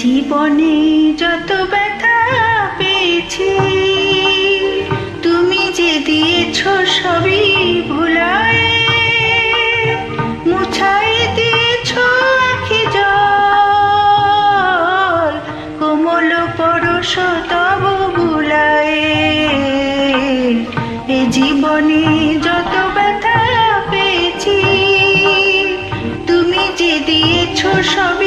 জীবনে যত ব্যথা পেয়েছি, তুমি যে দিয়েছ সবই ভুলায় মুছাই দিয়েছ আখি জল, কোমল পরশ তব ভুলায়। এ জীবনে যত ব্যথা পেয়েছি, তুমি যে দিয়েছ সবই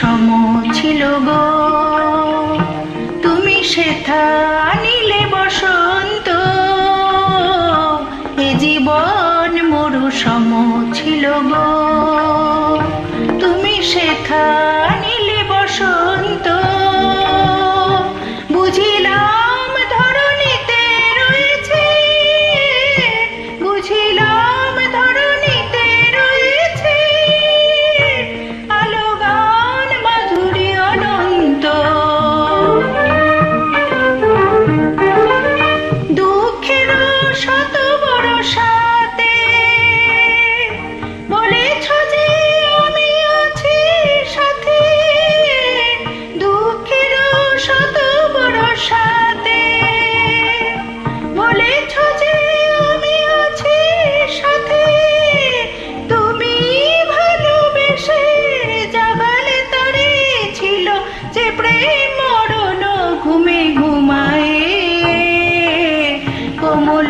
সম ছিল গো। তুমি সেথা আনিলে বসো